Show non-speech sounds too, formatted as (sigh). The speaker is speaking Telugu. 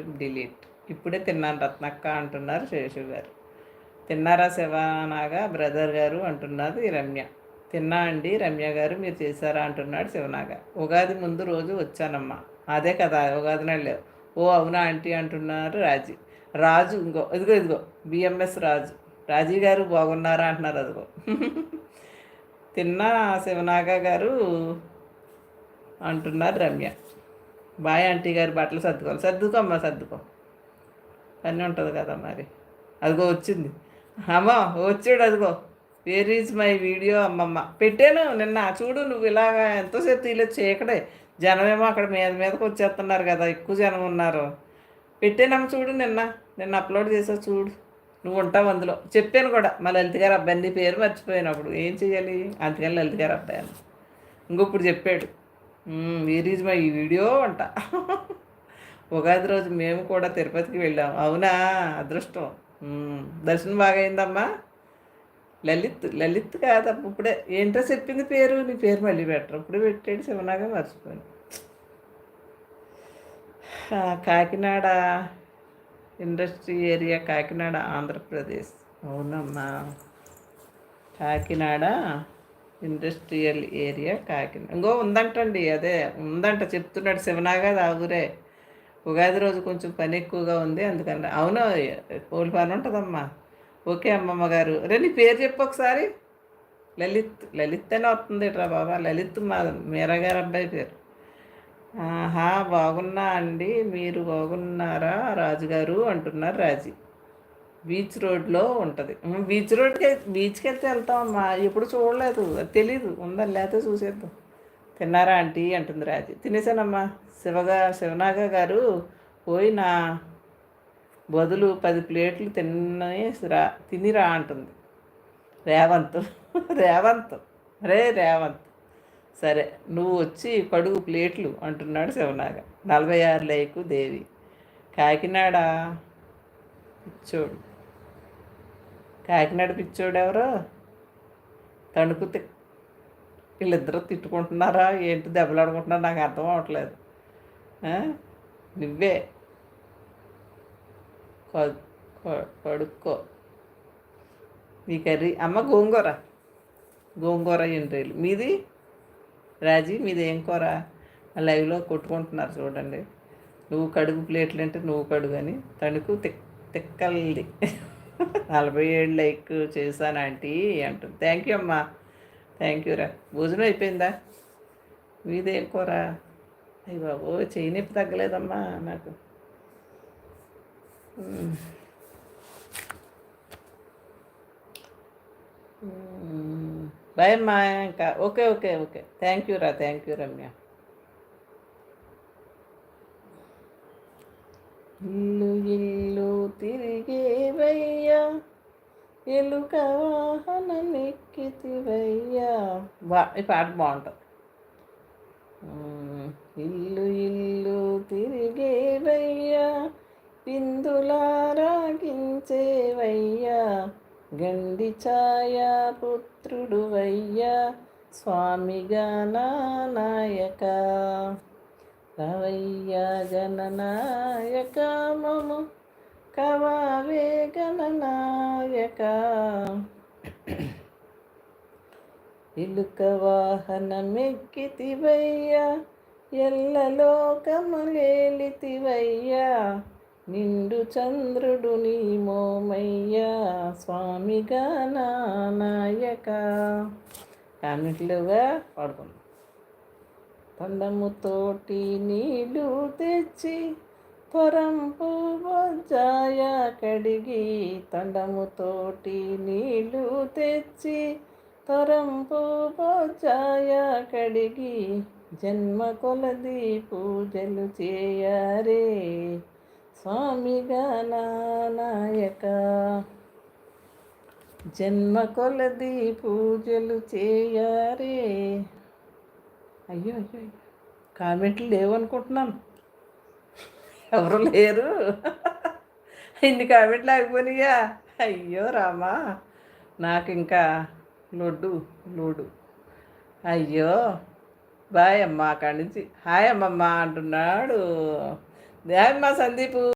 డిలీట్. ఇప్పుడే తిన్నాను రత్నక్క అంటున్నారు శేషు గారు. తిన్నారా శివనాగా బ్రదర్ గారు అంటున్నది రమ్య. తిన్నా అండి రమ్య గారు మీరు చేశారా అంటున్నాడు శివనాగ ఉగాది ముందు రోజు వచ్చానమ్మా. అదే కదా ఉగాది నాడు లేవు. ఓ అవునా ఆంటీ అంటున్నారు రాజీ. రాజు ఇంకో ఇదిగో ఇదిగో బిఎంఎస్ రాజు. రాజీ గారు బాగున్నారా అంటున్నారు అదిగో. తిన్నా శివనాగ గారు అంటున్నారు రమ్య. బాయ్ ఆంటీ గారు బట్టలు సర్దుకోవాలి. సర్దుకో అమ్మ సర్దుకో. పని ఉంటుంది కదా మరి. అదిగో వచ్చింది. అమ్మ వచ్చాడు అదిగో. వేర్ ఈజ్ మై వీడియో అమ్మమ్మ? పెట్టాను నిన్న. చూడు నువ్వు ఇలాగా ఎంతోసేపు తీయలేదు చేయకడే జనమేమో అక్కడ మీద మీదకి వచ్చేస్తున్నారు కదా. ఎక్కువ జనం ఉన్నారు. పెట్టానమ్మ చూడు నిన్న. నిన్న అప్లోడ్ చేసావు చూడు. నువ్వు ఉంటావు అందులో. చెప్పాను కూడా. మా లలిత గారు అబ్బాయి నీ పేరు మర్చిపోయినప్పుడు. ఏం చేయాలి? అందుకని లలిత గారు అబ్బాయి అని. ఇంకొప్పుడు చెప్పాడు. వేర్ ఈజ్ మై వీడియో అంట. ఉగాది రోజు మేము కూడా తిరుపతికి వెళ్ళాం. అవునా? అదృష్టం. దర్శనం బాగా అయిందమ్మా లలిత్ లలిత్ కాదమ్మ ఇప్పుడే. ఏంటో చెప్పింది పేరు. నీ పేరు మళ్ళీ పెట్టరు? ఇప్పుడే పెట్టాడు శివనాగా మర్చిపోయి కాకినాడ ఇండస్ట్రీ ఏరియా కాకినాడ ఆంధ్రప్రదేశ్. అవునమ్మా. Kakinada industrial area Kakinada. ఇంకో ఉందంటండి అదే ఉందంట చెప్తున్నాడు శివనాగా ఊరే ఉగాది రోజు కొంచెం పని ఎక్కువగా ఉంది అందుకని. అవును కోల్ పని ఉంటుందమ్మా. ఓకే అమ్మమ్మ గారు. రే నీ పేరు చెప్పు ఒకసారి. లలిత్ లలిత్ అని వస్తుంది రా బాబా. లలిత్ మా మీరా గారు అబ్బాయి పేరు. ఆహా బాగున్నా అండి. మీరు బాగున్నారా? రాజుగారు అంటున్నారు రాజీ. బీచ్ రోడ్లో ఉంటుంది. బీచ్ రోడ్కి బీచ్కి వెళ్తే వెళ్తామమ్మా ఎప్పుడు చూడలేదు. అది తెలీదు. ఉందని లేకపోతే చూసేద్దాం. తిన్నారా ఆంటీ? అంటుంది రాజీ. తినేసానమ్మా. శివగా శివనాగ గారు పోయి నా బదులు పది ప్లేట్లు తినేసిరా తినిరా అంటుంది. రేవంత్. (laughs) రేవంత్. రే రేవంత్. సరే నువ్వు వచ్చి కడుగు ప్లేట్లు అంటున్నాడు శివనాగ. నలభై ఆరు లేకు దేవి. కాకినాడ. చూడు. కాకినాడ పిచ్చోడెవరో తణుకు తి- వీళ్ళిద్దరూ తిట్టుకుంటున్నారా? ఏంటి దెబ్బలాడుకుంటున్నారా నాకు అర్థం అవ్వట్లేదు నువ్వే. కొ- కొడుక్కో నీ కర్రీ. అమ్మ గోంగూర. గోంగూర ఎంట్రీలు మీది? రాజీ మీది ఏం కూర? ఆ లైవ్లో కొట్టుకుంటున్నారు చూడండి. నువ్వు కడుగు ప్లేట్లు అంటే నువ్వు కడుగు అని తణుకు తిక్ తిక్కల్ది. నలభై ఏడు లైక్ చేశాను ఆంటీ అంటుంది. థ్యాంక్ యూ అమ్మా. థ్యాంక్ యూ రా. భోజనం అయిపోయిందా? మీదేం కూర? అయ్యి బాబు చేయి నొప్పి తగ్గలేదమ్మా నాకు. బాయ్ అమ్మా ఇంకా. Okay okay okay thank you రా థ్యాంక్ యూ రమ్య. ఇల్లు ఇల్లు తిరి ఎలుక వాహనం ఎక్కితివయ్యా బా ఈ పాట బాగుంటుంది. ఇల్లు ఇల్లు తిరిగేవయ్యా పిందులారాగించేవయ్యా గండి ఛాయా పుత్రుడు వయ్యా స్వామిగా నాయక. రవయ్యా జననాయక మము కవావే గణనాయక ఇలుక వాహనమెక్కితివయ్యా ఎల్లలోకములేలితివయ్యా నిండు చంద్రుడు నీ మోమయ్యా స్వామిగా నాయక. కామెంట్లుగా పాడుకుందాం. తొండముతోటి నీళ్ళు తెచ్చి పరంపు బొజ్జాయ కడిగి తండముతోటి నీళ్ళు తెచ్చి తొరంపు బొజ్జాయ కడిగి జన్మ కొలది పూజలు చేయరే. స్వామిగా నాయక జన్మ కొలది పూజలు చేయరే. అయ్యో అయ్యో అయ్యో. కామెంట్లు లేవనుకుంటున్నాను. ఎవరు లేరు. ఇన్ని కామెంట్లు ఆగిపోయినాయా అయ్యో రామా నాకు ఇంకా లొడ్డు లోడు అయ్యో బాయ్ అమ్మ అక్కడి నుంచి. హాయ్ అమ్మమ్మ అంటున్నాడు. దేవమ్మా సందీపు.